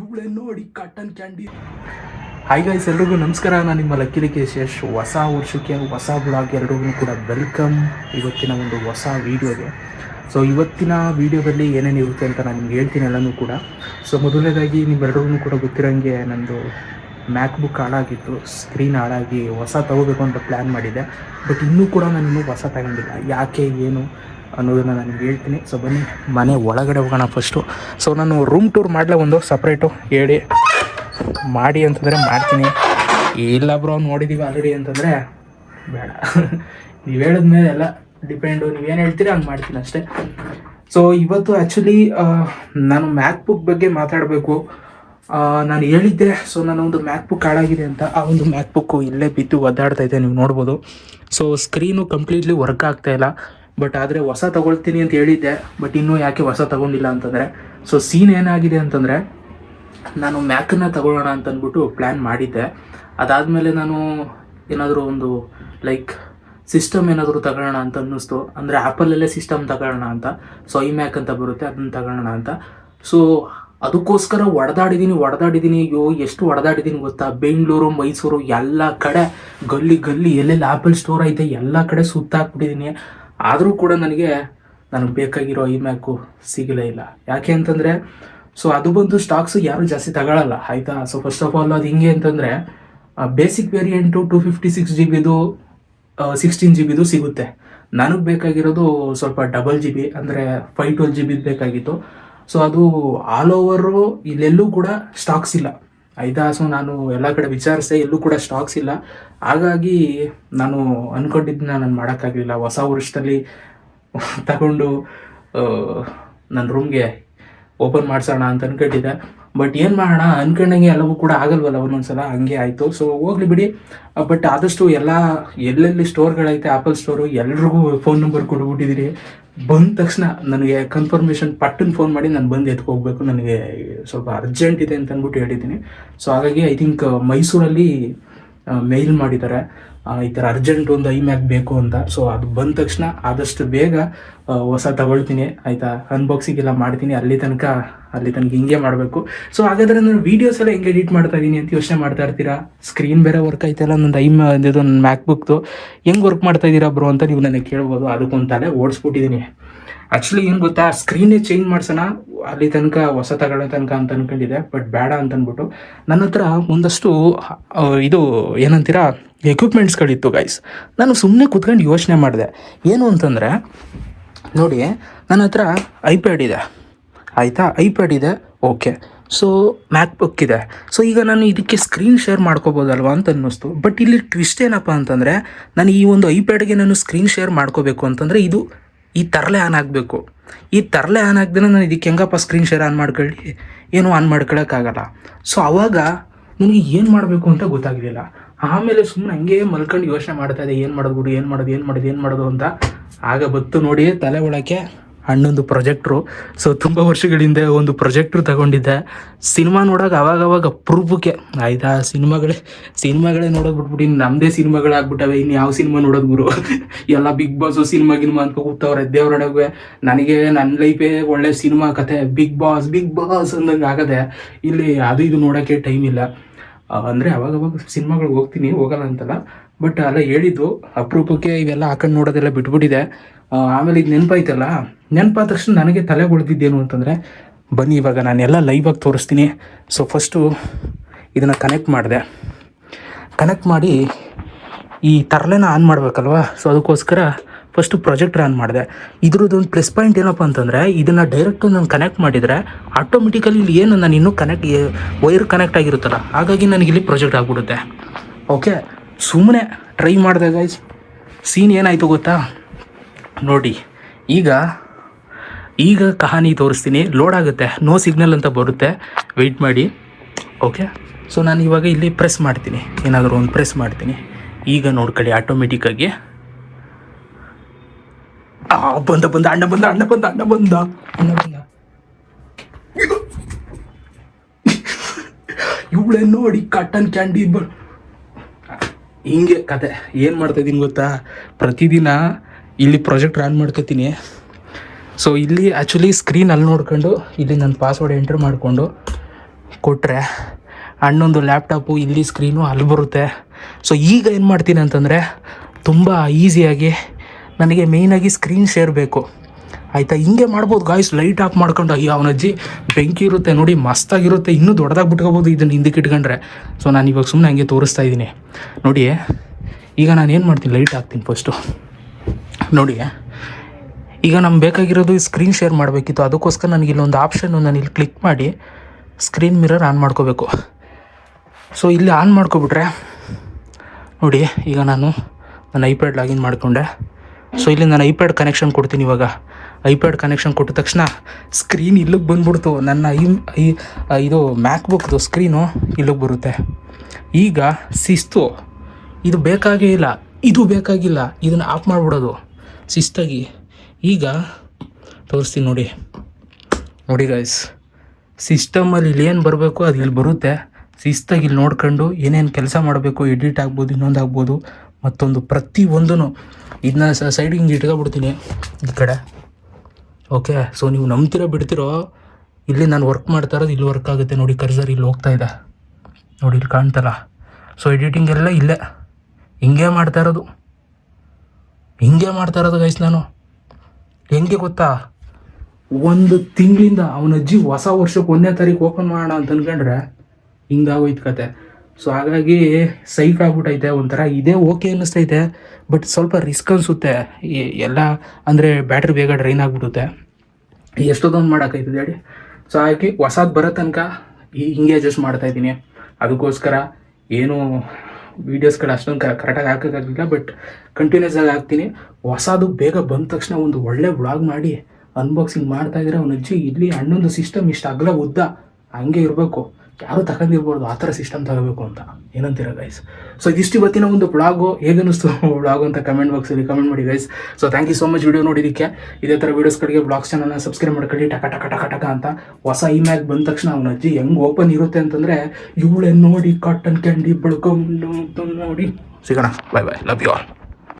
ನೋಡಿ cotton candy hi guys ಎಲ್ರಿಗೂ ನಮಸ್ಕಾರ. ನಾನು ನಿಮ್ಮ ಲಕ್ಕಿಲಿ ಯಶ್ ಹೊಸ ವರ್ಷಕ್ಕೆ ಹೊಸ ಬ್ಲಾಗ್ ಎರಡೂ ಕೂಡ ವೆಲ್ಕಮ್ ಇವತ್ತಿನ ಒಂದು ಹೊಸ ವೀಡಿಯೋಗೆ ಸೊ ಇವತ್ತಿನ ವೀಡಿಯೋದಲ್ಲಿ ಏನೇನು ಇರುತ್ತೆ ಅಂತ ನಾನು ನಿಮ್ಗೆ ಹೇಳ್ತೀನಿ ಎಲ್ಲನೂ ಕೂಡ. ಸೊ ಮೊದಲನೇದಾಗಿ ನಿಮ್ಮೆಲ್ಲರಿಗೂ ಕೂಡ ಗೊತ್ತಿರೋಂಗೆ ನಂದು ಮ್ಯಾಕ್ ಬುಕ್ ಹಾಳಾಗಿತ್ತು. ಸ್ಕ್ರೀನ್ ಹಾಳಾಗಿ ಹೊಸ ತಗೋಬೇಕು ಅಂತ ಪ್ಲ್ಯಾನ್ ಮಾಡಿದ್ದೆ. ಬಟ್ ಇನ್ನೂ ಕೂಡ ನಾನು ಇನ್ನೂ ಹೊಸ ತಗೊಂಡಿಲ್ಲ. ಯಾಕೆ, ಏನು? ಅನ್ನೋದನ್ನು ನಾನು ಹೇಳ್ತೀನಿ. ಸೊ ಬನ್ನಿ. ಮನೆ ಒಳಗಡೆ ಹೋಗೋಣ ಫಸ್ಟು ಸೊ ನಾನು ರೂಮ್ ಟೂರ್ ಮಾಡಲೇ ಒಂದು ಸಪ್ರೇಟು ಹೇಳಿ. ಮಾಡಿ ಅಂತಂದರೆ ಮಾಡ್ತೀನಿ. ಇಲ್ಲ ಬ್ರೋ ನೋಡಿದ್ದೀವಿ ಆಲ್ರೆಡಿ ಅಂತಂದರೆ ಬೇಡ. ನೀವು ಹೇಳಿದ್ಮೇಲೆ ಎಲ್ಲ ಡಿಪೆಂಡು ನೀವೇನು ಹೇಳ್ತೀರಿ ಹಂಗೆ ಮಾಡ್ತೀನಿ ಅಷ್ಟೇ. ಸೊ ಇವತ್ತು ಆ್ಯಕ್ಚುಲಿ ನಾನು ಮ್ಯಾಕ್ ಬುಕ್ ಬಗ್ಗೆ ಮಾತಾಡಬೇಕು. ನಾನು ಹೇಳಿದ್ದೆ. ಸೊ ನನ್ನ ಒಂದು ಮ್ಯಾಕ್ ಬುಕ್ ಹಾಳಾಗಿದೆ ಅಂತ. ಆ ಒಂದು ಮ್ಯಾಕ್ ಬುಕ್ಕು ಇಲ್ಲೇ ಬಿದ್ದು ಒದ್ದಾಡ್ತಾ ಇದೆ ನೀವು ನೋಡ್ಬೋದು. ಸೊ ಸ್ಕ್ರೀನು ಕಂಪ್ಲೀಟ್ಲಿ ವರ್ಕ್ ಆಗ್ತಾ ಇಲ್ಲ. ಬಟ್ ಆದರೆ ಹೊಸ ತಗೊಳ್ತೀನಿ ಅಂತ ಹೇಳಿದ್ದೆ ಬಟ್ ಇನ್ನೂ ಯಾಕೆ ಹೊಸ ತಗೊಂಡಿಲ್ಲ ಅಂತಂದರೆ ಸೊ ಸೀನ್ ಏನಾಗಿದೆ ಅಂತಂದರೆ, ನಾನು ಮ್ಯಾಕನ್ನ ತಗೊಳ್ಳೋಣ ಅಂತ ಅಂದ್ಬಿಟ್ಟು ಪ್ಲ್ಯಾನ್ ಮಾಡಿದ್ದೆ. ಅದಾದಮೇಲೆ ನಾನು ಏನಾದರೂ ಒಂದು ಲೈಕ್ ಸಿಸ್ಟಮ್ ಏನಾದರೂ ತಗೊಳ್ಳೋಣ ಅಂತ ಅನ್ನಿಸ್ತು. ಅಂದರೆ ಆ್ಯಪಲ್ಲೇ ಸಿಸ್ಟಮ್ ತಗೊಳ್ಳೋಣ ಅಂತ. ಸೊ ಐ ಮ್ಯಾಕ್ ಅಂತ ಬರುತ್ತೆ, ಅದನ್ನು ತಗೊಳ್ಳೋಣ ಅಂತ. ಸೊ ಅದಕ್ಕೋಸ್ಕರ ಹೊಡೆದಾಡಿದ್ದೀನಿ ಹೊಡೆದಾಡಿದ್ದೀನಿ ಅಯ್ಯೋ, ಎಷ್ಟು ಹೊಡೆದಾಡಿದ್ದೀನಿ ಗೊತ್ತಾ? ಬೆಂಗಳೂರು ಮೈಸೂರು ಎಲ್ಲ ಕಡೆ ಗಲ್ಲಿ ಗಲ್ಲಿ ಎಲ್ಲೆಲ್ಲಿ ಆ್ಯಪಲ್ ಸ್ಟೋರ್ ಐತೆ, ಎಲ್ಲ ಕಡೆ ಸುತ್ತಾಕ್ಬಿಟ್ಟಿದ್ದೀನಿ ಆದರೂ ಕೂಡ ನನಗೆ ನನಗೆ ಬೇಕಾಗಿರೋ ಐ ಸಿಗಲೇ ಇಲ್ಲ. ಯಾಕೆ ಅಂತಂದರೆ ಸೊ ಅದು ಬಂದು ಸ್ಟಾಕ್ಸು ಯಾರು ಜಾಸ್ತಿ ತಗೊಳ್ಳಲ್ಲ ಆಯಿತಾ? ಸೊ ಫಸ್ಟ್ ಆಫ್ ಆಲ್ ಅದು ಹಿಂಗೆ ಅಂತಂದರೆ basic variant two fifty six G ಬಿದು sixteen G ಬಿದು ಸಿಗುತ್ತೆ. ನನಗೆ ಬೇಕಾಗಿರೋದು ಸ್ವಲ್ಪ ಡಬಲ್ ಜಿ ಬಿ ಅಂದರೆ ಫೈವ್ ಟ್ವೆಲ್ ಜಿ ಬಿದು ಬೇಕಾಗಿತ್ತು. ಸೊ ಅದು ಆಲ್ ಓವರು ಇಲ್ಲೆಲ್ಲೂ ಕೂಡ ಸ್ಟಾಕ್ಸ್ ಇಲ್ಲ. ಆಯಿತಾ ಸೊ ನಾನು ಎಲ್ಲ ಕಡೆ ವಿಚಾರಿಸಿದೆ ಎಲ್ಲೂ ಕೂಡ ಸ್ಟಾಕ್ಸ್ ಇಲ್ಲ. ಹಾಗಾಗಿ ನಾನು ಅಂದ್ಕೊಂಡಿದ್ದನ್ನ ನಾನು ಮಾಡೋಕ್ಕಾಗಲಿಲ್ಲ. ಹೊಸ ವರ್ಷದಲ್ಲಿ ತಗೊಂಡು ನನ್ನ ರೂಮ್ಗೆ ಓಪನ್ ಮಾಡಿಸೋಣ ಅಂತ ಅನ್ಕೊಂಡಿದ್ದೆ. ಬಟ್ ಏನು ಮಾಡೋಣ? ಅನ್ಕೊಂಡಂಗೆ ಎಲ್ಲವೂ ಕೂಡ ಆಗಲ್ವಲ್ಲ, ಒಂದೊಂದ್ಸಲ ಹಂಗೆ ಆಯಿತು. ಸೊ ಹೋಗ್ಲಿ ಬಿಡಿ. ಬಟ್ ಆದಷ್ಟು ಎಲ್ಲ, ಎಲ್ಲೆಲ್ಲಿ ಸ್ಟೋರ್ಗಳೈತೆ ಆ್ಯಪಲ್ ಸ್ಟೋರು ಎಲ್ರಿಗೂ ಫೋನ್ ನಂಬರ್ ಕೊಟ್ಬಿಟ್ಟಿದ್ದೀರಿ ಬಂದ ತಕ್ಷಣ ನನಗೆ ಕನ್ಫರ್ಮೇಷನ್ ಪಟ್ಟನ್ ಫೋನ್ ಮಾಡಿ ನಾನು ಬಂದು ಎತ್ಕೊ ಹೋಗ್ಬೇಕು, ನನಗೆ ಸ್ವಲ್ಪ ಅರ್ಜೆಂಟ್ ಇದೆ ಅಂತ ಅಂದ್ಬಿಟ್ಟು ಹೇಳಿದ್ದೀನಿ. ಸೊ ಹಾಗಾಗಿ ಐ ಥಿಂಕ್ ಮೈಸೂರಲ್ಲಿ ಮೇಲ್ ಮಾಡಿದ್ದಾರೆ. ಈ ಥರ ಅರ್ಜೆಂಟ್ ಒಂದು ಐ ಮ್ಯಾಕ್ ಬೇಕು ಅಂತ. ಸೊ ಅದು ಬಂದ ತಕ್ಷಣ ಆದಷ್ಟು ಬೇಗ ಹೊಸ ತಗೊಳ್ತೀನಿ. ಆಯಿತಾ? ಅನ್ಬಾಕ್ಸಿಂಗ್ ಎಲ್ಲ ಮಾಡ್ತೀನಿ. ಅಲ್ಲಿ ತನಕ ಅಲ್ಲಿ ತನಕ ಹಿಂಗೆ ಮಾಡಬೇಕು. ಸೊ ಹಾಗಾದ್ರೆ ನಾನು ವೀಡಿಯೋಸ್ ಎಲ್ಲ ಹೆಂಗೆ ಎಡಿಟ್ ಮಾಡ್ತಾ ಇದ್ದೀನಿ ಅಂತ ಯೋಚನೆ ಮಾಡ್ತಾ ಇರ್ತೀರಾ? ಸ್ಕ್ರೀನ್ ಬೇರೆ ವರ್ಕ್ ಆಯ್ತಲ್ಲ ನಂದು ಐ ಇದು ನನ್ನ ಮ್ಯಾಕ್ ಬುಕ್ದು ಹೆಂಗೆ ವರ್ಕ್ ಮಾಡ್ತಾ ಇದ್ದೀರಾ ಬ್ರೋ ಅಂತ ನೀವು ನನಗೆ ಕೇಳ್ಬೋದು. ಅದಕ್ಕೊಂದು ತಲೆ ಓಡಿಸ್ಬಿಟ್ಟಿದ್ದೀನಿ ಆ್ಯಕ್ಚುಲಿ ಏನು ಗೊತ್ತಾ? ಸ್ಕ್ರೀನೇ ಚೇಂಜ್ ಮಾಡ್ಸೋಣ. ಅಲ್ಲಿ ತನಕ ಹೊಸ ತಗೊಳ್ಳೋ ತನಕ ಅಂತ ಅನ್ಕೊಂಡಿದ್ದೆ. ಬಟ್ ಬೇಡ ಅಂತ ಅಂದ್ಬಿಟ್ಟು ನನ್ನ ಹತ್ರ ಒಂದಷ್ಟು ಇದು ಏನಂತೀರಾ? ಎಕ್ವಿಪ್ಮೆಂಟ್ಸ್ಗಳಿತ್ತು ಗೈಸ್ ನಾನು ಸುಮ್ಮನೆ ಕುತ್ಕೊಂಡು ಯೋಚನೆ ಮಾಡಿದೆ. ಏನು ಅಂತಂದರೆ, ನೋಡಿ, ನನ್ನ ಹತ್ರ ಐಪ್ಯಾಡ್ ಇದೆ. ಆಯಿತಾ? ಐಪ್ಯಾಡ್ ಇದೆ. ಓಕೆ ಸೊ ಮ್ಯಾಕ್ಬುಕ್ ಇದೆ. ಸೊ ಈಗ ನಾನು ಇದಕ್ಕೆ ಸ್ಕ್ರೀನ್ ಶೇರ್ ಮಾಡ್ಕೋಬೋದಲ್ವಾ ಅಂತ ಅನ್ನಿಸ್ತು. ಬಟ್ ಇಲ್ಲಿ ಟ್ವಿಸ್ಟ್ ಏನಪ್ಪ ಅಂತಂದರೆ, ನಾನು ಈ ಒಂದು ಐಪ್ಯಾಡ್ಗೆ ನಾನು ಸ್ಕ್ರೀನ್ ಶೇರ್ ಮಾಡ್ಕೋಬೇಕು ಅಂತಂದರೆ ಇದು ಈ ತರಲೆ ಆನ್ ಆಗಬೇಕು. ಈ ತರಲೆ ಆನ್ ಆಗ್ದೇ ನಾನು ಇದಕ್ಕೆ ಹೆಂಗಪ್ಪ ಸ್ಕ್ರೀನ್ ಶೇರ್ ಆನ್ ಮಾಡ್ಕೊಳ್ಳಿ? ಏನೂ ಆನ್ ಮಾಡ್ಕೊಳಕ್ಕಾಗಲ್ಲ. ಸೊ ಅವಾಗ ನನಗೆ ಏನು ಮಾಡಬೇಕು ಅಂತ ಗೊತ್ತಾಗಲಿಲ್ಲ. ಆಮೇಲೆ ಸುಮ್ಮನೆ ಹಂಗೆ ಮಲ್ಕೊಂಡು ಯೋಚನೆ ಮಾಡ್ತಾ ಇದೆ ಏನು ಮಾಡೋದು ಬಿಡು, ಏನು ಮಾಡೋದು ಏನು ಮಾಡೋದು ಏನು ಮಾಡೋದು ಅಂತ. ಆಗ ಬತ್ತು ನೋಡಿ ತಲೆ ಒಳಕ್ಕೆ ಹಣ್ಣೊಂದು ಪ್ರೊಜೆಕ್ಟ್ರು. ಸೊ ತುಂಬ ವರ್ಷಗಳ ಹಿಂದೆ ಒಂದು ಪ್ರೊಜೆಕ್ಟ್ರು ತಗೊಂಡಿದ್ದೆ. ಸಿನಿಮಾ ನೋಡೋಕೆ ಅವಾಗ ಅವಾಗ ಅಪರೂಪಕ್ಕೆ ಆಯ್ತಾ, ಸಿನಿಮಾಗಳೇ ಸಿನಿಮಾಗಳೇ ನೋಡೋದು ಬಿಟ್ಬಿಟ್ಟು ಇನ್ನು ನಮ್ಮದೇ ಸಿನಿಮಾಗಳಾಗ್ಬಿಟ್ಟವೆ ಇನ್ನು ಯಾವ ಸಿನಿಮಾ ನೋಡೋದು ಗುರು? ಎಲ್ಲ ಬಿಗ್ ಬಾಸು ಸಿನಿಮಾ ಗಿನ್ಮಾ ಅಂತ ಕೂಗ್ತವ್ರೆ ದೇವ್ರೊಳಗೆ ನನಗೆ ನನ್ನ ಲೈಫೇ ಒಳ್ಳೆ ಸಿನಿಮಾ ಕತೆ ಬಿಗ್ ಬಾಸ್ ಬಿಗ್ ಬಾಸ್ ಅಂದಂಗೆ ಆಗದೆ, ಇಲ್ಲಿ ಅದು ಇದು ನೋಡೋಕ್ಕೆ ಟೈಮ್ ಇಲ್ಲ. ಅಂದರೆ ಅಂದ್ರೆ ಅವಾಗ ಅವಾಗ ಸಿನಿಮಾಗಳಿಗೆ ಹೋಗ್ತೀನಿ, ಹೋಗಲ್ಲ ಅಂತಲ್ಲ. ಬಟ್ ಅಲ್ಲ ಹೇಳಿದ್ದು ಅಪರೂಪಕ್ಕೆ ಇವೆಲ್ಲ ಹಾಕೊಂಡು ನೋಡೋದೆಲ್ಲ ಬಿಟ್ಬಿಟ್ಟಿದೆ. ಆಮೇಲೆ ಇದು ನೆನಪಾಯ್ತಲ್ಲ ನೆನಪಾದ ತಕ್ಷಣ ನನಗೆ ತಲೆ ಉಳಿದಿದ್ದೇನು ಅಂತಂದರೆ, ಬನ್ನಿ ಇವಾಗ ನಾನೆಲ್ಲ ಲೈವಾಗಿ ತೋರಿಸ್ತೀನಿ. ಸೊ ಫಸ್ಟು ಇದನ್ನು ಕನೆಕ್ಟ್ ಮಾಡಿದೆ. ಕನೆಕ್ಟ್ ಮಾಡಿ ಈ ತರಲೆನ ಆನ್ ಮಾಡಬೇಕಲ್ವಾ? ಸೊ ಅದಕ್ಕೋಸ್ಕರ ಫಸ್ಟು ಪ್ರೊಜೆಕ್ಟ್ರ್ ಆನ್ ಮಾಡಿದೆ. ಇದ್ರದ್ದು ಒಂದು ಪ್ಲಸ್ ಪಾಯಿಂಟ್ ಏನಪ್ಪ ಅಂತಂದರೆ, ಇದನ್ನು ಡೈರೆಕ್ಟು ನಾನು ಕನೆಕ್ಟ್ ಮಾಡಿದರೆ ಆಟೋಮೆಟಿಕಲಿ ಇಲ್ಲಿ ಏನು ನಾನು ಇನ್ನೂ ಕನೆಕ್ಟ್ ವೈರ್ ಕನೆಕ್ಟ್ ಆಗಿರುತ್ತಲ್ಲ? ಹಾಗಾಗಿ ನನಗೆ ಇಲ್ಲಿ ಪ್ರೊಜೆಕ್ಟ್ ಆಗಿಬಿಡುತ್ತೆ. ಓಕೆ ಸುಮ್ಮನೆ ಟ್ರೈ ಮಾಡಿದೆ ಗೈಸ್ ಸೀನ್ ಏನಾಯಿತು ಗೊತ್ತಾ? ನೋಡಿ, ಈಗ ಈಗ ಕಹಾನಿ ತೋರಿಸ್ತೀನಿ. ಲೋಡ್ ಆಗುತ್ತೆ. ನೋ ಸಿಗ್ನಲ್ ಅಂತ ಬರುತ್ತೆ. ವೆಯ್ಟ್ ಮಾಡಿ. ಓಕೆ ಸೊ ನಾನು ಇವಾಗ ಇಲ್ಲಿ ಪ್ರೆಸ್ ಮಾಡ್ತೀನಿ. ಏನಾದರೂ ಒಂದು ಪ್ರೆಸ್ ಮಾಡ್ತೀನಿ. ಈಗ ನೋಡ್ಕೊಳ್ಳಿ ಆಟೋಮೆಟಿಕ್ಕಾಗಿ ಬಂದ ಬಂದ, ಅಣ್ಣ ಬಂದ ಅಣ್ಣ ಬಂದ ಅಣ್ಣ ಬಂದ. ಅಣ್ಣ ಬಂದ. ಇವಳೆ ನೋಡಿ ಕಾಟನ್ ಕ್ಯಾಂಡಿ ಬ ಹಿಂಗೆ, ಕತೆ. ಏನು ಮಾಡ್ತಾ ಇದ್ದೀನಿ ಗೊತ್ತಾ? ಪ್ರತಿದಿನ ಇಲ್ಲಿ ಪ್ರಾಜೆಕ್ಟ್ ರನ್ ಮಾಡ್ಕೋತೀನಿ. ಸೊ ಇಲ್ಲಿ ಆ್ಯಕ್ಚುಲಿ ಸ್ಕ್ರೀನ್ ಅಲ್ಲಿ ನೋಡ್ಕೊಂಡು ಇಲ್ಲಿ ನನ್ನ ಪಾಸ್ವರ್ಡ್ ಎಂಟ್ರ್ ಮಾಡಿಕೊಂಡು ಕೊಟ್ಟರೆ ಅಣ್ಣೊಂದು ಲ್ಯಾಪ್ಟಾಪು ಇಲ್ಲಿ ಸ್ಕ್ರೀನು ಅಲ್ಲಿ ಬರುತ್ತೆ. ಸೊ ಈಗ ಏನು ಮಾಡ್ತೀನಿ ಅಂತಂದರೆ ತುಂಬ ಈಸಿಯಾಗಿ ನನಗೆ ಮೇಯ್ನಾಗಿ ಸ್ಕ್ರೀನ್ ಶೇರ್ ಬೇಕು. ಆಯಿತಾ? ಹಿಂಗೆ ಮಾಡ್ಬೋದು ಗಾಯ್ಸ್ ಲೈಟ್ ಆಫ್ ಮಾಡ್ಕೊಂಡು ಅಯ್ಯೋ, ಅವನ ಅಜ್ಜಿ ಬೆಂಕಿ ಇರುತ್ತೆ ನೋಡಿ ಮಸ್ತಾಗಿರುತ್ತೆ ಇನ್ನೂ ದೊಡ್ಡದಾಗಿ ಬಿಟ್ಕೋಬೋದು ಇದನ್ನು ಹಿಂದಕ್ಕೆ ಇಟ್ಕೊಂಡ್ರೆ. ಸೊ ನಾನು ಇವಾಗ ಸುಮ್ಮನೆ ಹಂಗೆ ತೋರಿಸ್ತಾ ಇದ್ದೀನಿ. ನೋಡಿ ಈಗ ನಾನು ಏನು ಮಾಡ್ತೀನಿ? ಲೈಟ್ ಹಾಕ್ತೀನಿ ಫಸ್ಟು ನೋಡಿ. ಈಗ ನಮ್ಗೆ ಬೇಕಾಗಿರೋದು ಸ್ಕ್ರೀನ್ ಶೇರ್ ಮಾಡಬೇಕಿತ್ತು. ಅದಕ್ಕೋಸ್ಕರ ನನಗೆ ಇಲ್ಲೊಂದು ಆಪ್ಷನ್ನು ನಾನು ಇಲ್ಲಿ ಕ್ಲಿಕ್ ಮಾಡಿ ಸ್ಕ್ರೀನ್ ಮಿರರ್ ಆನ್ ಮಾಡ್ಕೋಬೇಕು. ಸೊ ಇಲ್ಲಿ ಆನ್ ಮಾಡ್ಕೊಬಿಟ್ರೆ, ನೋಡಿ, ಈಗ ನಾನು ನನ್ನ ಐಪ್ಯಾಡ್ ಲಾಗಿನ್ ಮಾಡಿಕೊಂಡೆ. ಸೊ ಇಲ್ಲಿ ನಾನು ಐಪ್ಯಾಡ್ ಕನೆಕ್ಷನ್ ಕೊಡ್ತೀನಿ ಇವಾಗ. ಐಪ್ಯಾಡ್ ಕನೆಕ್ಷನ್ ಕೊಟ್ಟ ತಕ್ಷಣ ಸ್ಕ್ರೀನ್ ಇಲ್ಲಿಗೆ ಬಂದ್ಬಿಡ್ತು. ನನ್ನ ಐ ಇದು ಮ್ಯಾಕ್ಬುಕ್ದು ಸ್ಕ್ರೀನು ಇಲ್ಲಿಗೆ ಬರುತ್ತೆ. ಈಗ ಶಿಸ್ತು ಇದು ಬೇಕಾಗೇ ಇಲ್ಲ. ಇದು ಬೇಕಾಗಿಲ್ಲ. ಇದನ್ನು ಆಫ್ ಮಾಡಿಬಿಡೋದು. ಶಿಸ್ತಾಗಿ. ಈಗ ತೋರಿಸ್ತೀನಿ ನೋಡಿ. ನೋಡಿ ಗೈಸ್ ಸಿಸ್ಟಮಲ್ಲಿ ಇಲ್ಲಿ ಏನು ಬರಬೇಕು ಅದು ಇಲ್ಲಿ ಬರುತ್ತೆ. ಶಿಸ್ತಾಗಿ ಇಲ್ಲಿ ನೋಡ್ಕೊಂಡು ಏನೇನು ಕೆಲಸ ಮಾಡಬೇಕು ಎಡಿಟ್ ಆಗ್ಬೋದು, ಇನ್ನೊಂದು ಆಗ್ಬೋದು, ಮತ್ತೊಂದು ಪ್ರತಿ ಒಂದೂ ಇದನ್ನ ಸೈಡಿಗೆ ಹಿಂಗೆ ಇಟ್ಕೊಬಿಡ್ತೀನಿ ಈ ಕಡೆ. ಓಕೆ ಸೊ ನೀವು ನಂಬ್ತಿರೋ ಬಿಡ್ತಿರೋ, ಇಲ್ಲಿ ನಾನು ವರ್ಕ್ ಮಾಡ್ತಾ ಇರೋದು ಇಲ್ಲಿ ವರ್ಕ್ ಆಗುತ್ತೆ ನೋಡಿ ಕರ್ಸರ್ ಇಲ್ಲಿ ಹೋಗ್ತಾ ಇದೆ. ನೋಡಿ, ಇಲ್ಲಿ ಕಾಣ್ತಲ್ಲ. ಸೊ ಎಡಿಟಿಂಗ್ ಎಲ್ಲ ಇಲ್ಲೇ. ಹಿಂಗೆ ಮಾಡ್ತಾ ಇರೋದು. ಹಿಂಗೆ ಮಾಡ್ತಾ ಇರೋದು ಗೈಸ್ ನಾನು. ಹೆಂಗೆ ಗೊತ್ತಾ? ಒಂದು ತಿಂಗಳಿಂದ ಅವನ ಅಜ್ಜಿ ಹೊಸ ವರ್ಷಕ್ಕೆ ಒಂದನೇ ತಾರೀಕು ಓಪನ್ ಮಾಡೋಣ ಅಂತ ಅನ್ಕೊಂಡ್ರೆ ಹಿಂಗಾಗೋಯ್ತು ಕತೆ. ಸೊ ಹಾಗಾಗಿ ಸೈಕ್ ಆಗ್ಬಿಟ್ಟೈತೆ ಒಂಥರ. ಇದೇ ಓಕೆ ಅನ್ನಿಸ್ತೈತೆ ಬಟ್ ಸ್ವಲ್ಪ ರಿಸ್ಕ್ ಅನಿಸುತ್ತೆ. ಎಲ್ಲ ಅಂದರೆ ಬ್ಯಾಟ್ರಿ ಬೇಗ ಡ್ರೈನ್ ಆಗಿಬಿಡುತ್ತೆ. ಎಷ್ಟೊಂದು ಮಾಡೋಕ್ಕೈತದೆ ಹೇಳಿ? ಸೊ ಹಾಗಾಗಿ ಹೊಸದು ಬರೋ ತನಕ ಹಿಂಗೆ ಅಡ್ಜಸ್ಟ್ ಮಾಡ್ತಾ ಇದ್ದೀನಿ. ಅದಕ್ಕೋಸ್ಕರ ಏನು ವೀಡಿಯೋಸ್ಗಳು ಅಷ್ಟೊಂದು ಕರೆಕ್ಟಾಗಿ ಹಾಕೋಕ್ಕಾಗಲಿಲ್ಲ ಬಟ್ ಕಂಟಿನ್ಯೂಸ್ ಆಗಿ ಹಾಕ್ತೀನಿ. ಹೊಸದು ಬೇಗ ಬಂದ ತಕ್ಷಣ ಒಂದು ಒಳ್ಳೆ ಬ್ಲಾಗ್ ಮಾಡಿ ಅನ್ಬಾಕ್ಸಿಂಗ್ ಮಾಡ್ತಾ ಇದ್ರೆ ಅವನ ಅಜ್ಜಿ, ಇಲ್ಲಿ ಹಣ್ಣೊಂದು ಸಿಸ್ಟಮ್ ಇಷ್ಟು ಅಗಲ ಉದ್ದ, ಹಂಗೆ ಇರಬೇಕು. ಯಾರು ತಗೊಂಡಿರ್ಬೋದು ಆ ಥರ ಸಿಸ್ಟಮ್ ತಗೋಬೇಕು ಅಂತ. ಏನಂತೀರ ಗೈಸ್ ಸೊ ಇದಿಷ್ಟು ಇವತ್ತಿನ ಒಂದು ಬ್ಲಾಗು ಹೇಗನ್ನಿಸ್ತು ಬ್ಲಾಗು ಅಂತ ಕಮೆಂಟ್ ಬಾಕ್ಸಲ್ಲಿ ಕಮೆಂಟ್ ಮಾಡಿ guys so thank you so much video ನೋಡಿದ್ದಕ್ಕೆ. ಇದೇ ಥರ ವೀಡಿಯೋಸ್ಗಳಿಗೆ ಬ್ಲಾಗ್ಸ್ ಚಾನಲ್ನ ಸಬ್ಸ್ಕ್ರೈಬ್ ಮಾಡ್ಕೊಳ್ಳಿ. ಟಕ ಟಕ ಟಕ ಟಕ ಅಂತ ಹೊಸ ಇಮ್ಯಾಗ್ ಬಂದ ತಕ್ಷಣ ಅವನ ಅಜ್ಜಿ ಹೆಂಗೆ ಓಪನ್ ಇರುತ್ತೆ ಅಂತಂದರೆ, ಇವಳೆ ನೋಡಿ ಕಾಟನ್ ಕ್ಯಾಂಡಿ ಬಳ್ಕೊಂಡು ನೋಡಿ. ಸಿಗೋಣ. Bye bye love you all